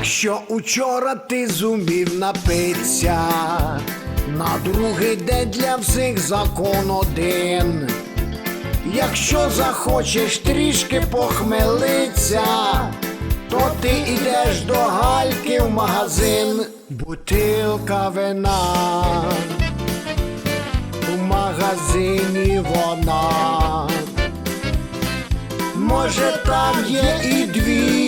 Якщо учора ти зумів напитися, на другий день для всіх закон один. Якщо захочеш трішки похмелиться, то ти йдеш до гальки в магазин, бутилка вина, у магазині вона. Може там є і дві,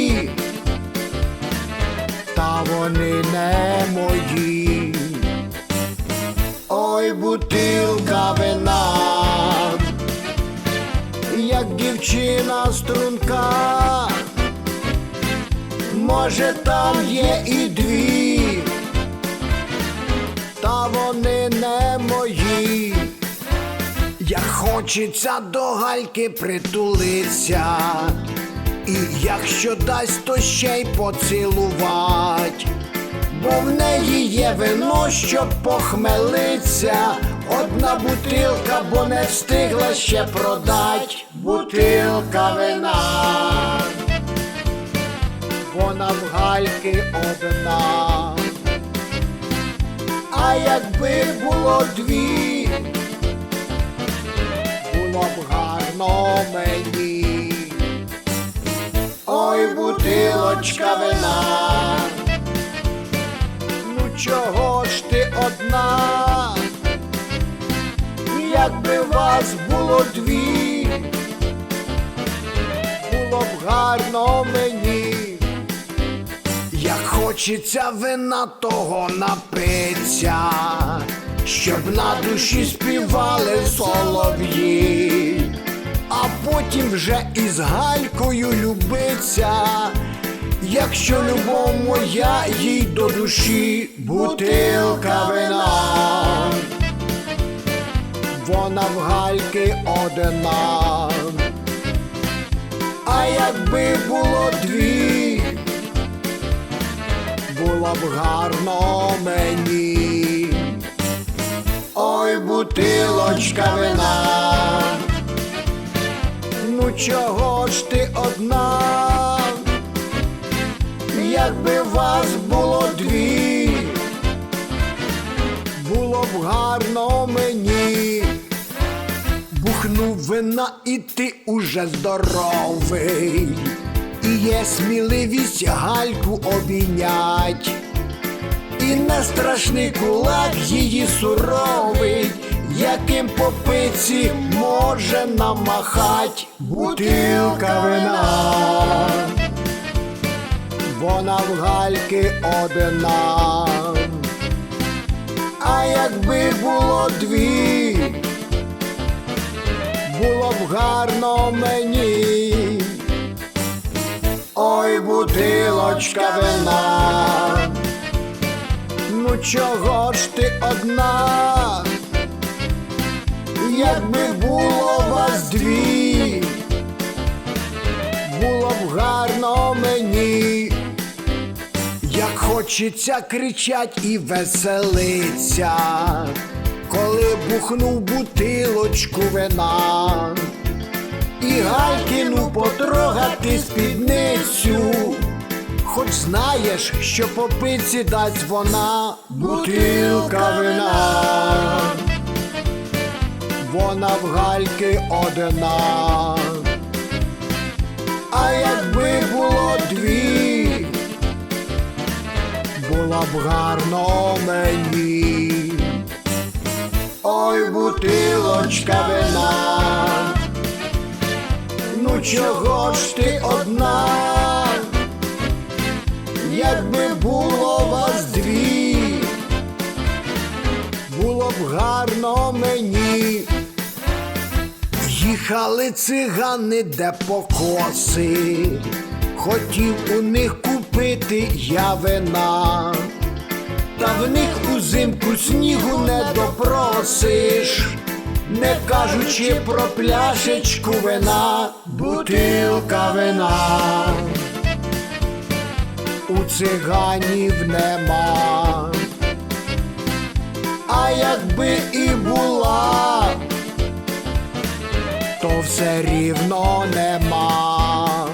вони не мої. Ой, бутилка вина, як дівчина струнка, може там є і дві, та вони не мої. Як хочеться до гальки притулиться, і якщо дасть, то ще й поцілувать, бо в неї є вино, щоб похмелиться, одна бутилка, бо не встигла ще продать, бутилка вина, вона в гальки одна, а якби було дві було б гарно мені. Бутилочка вина, ну чого ж ти одна? Якби вас було дві, було б гарно мені. Як хочеться вина того напиться, щоб на душі співали солов'ї, потім вже із галькою любиться, якщо любов моя їй до душі, бутилка вина, вона в гальки одна, а якби було дві було б гарно мені. Ой, бутилочка вина, ну чого ж ти одна? Якби вас було дві, було б гарно мені. Бухнув вина і ти уже здоровий, і є сміливість гальку обійнять, і не страшний кулак її суровий, яким по пиці може намахать бутилка вина, вона в гальки одна, а якби було дві було б гарно мені. Ой, бутилочка вина, ну чого ж ти одна? Якби було вас дві, було б гарно мені. Як хочеться кричать і веселиться, коли бухнув бутилочку вина, і Галькину потрогати спідницю, хоч знаєш, що по пиці дасть вона бутилка вина, вона в гальки одна, а якби було дві було б гарно мені. Ой, бутилочка вина, ну чого ж ти одна? Їхали цигани, де покоси, хотів у них купити я вина, та в них узимку снігу не допросиш, не кажучи про пляшечку вина, бутилка вина, у циганів нема, а якби і була все рівно нема.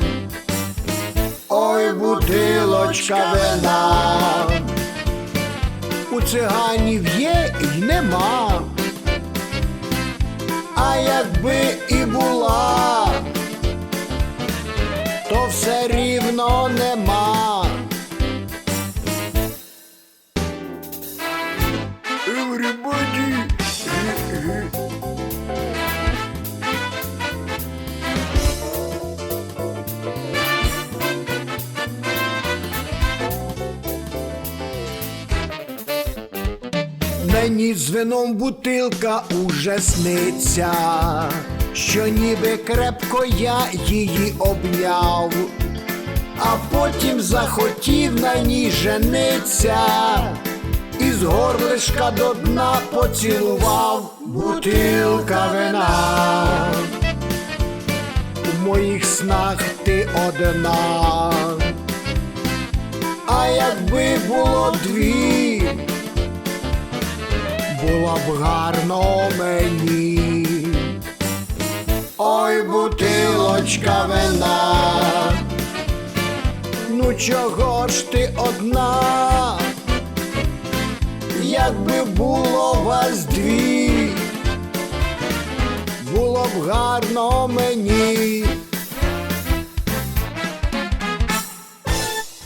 Ой, бутилочка вина. У циганів є й нема. А якби і була, то все рівно нема. Мені з вином бутилка уже сниться, що ніби крепко я її обняв, а потім захотів на ній жениться, і з горлишка до дна поцілував бутилка вина. У моїх снах ти одна, а якби було дві було б гарно мені. Ой, бутилочка вина, ну чого ж ти одна? Якби було вас дві, було б гарно мені.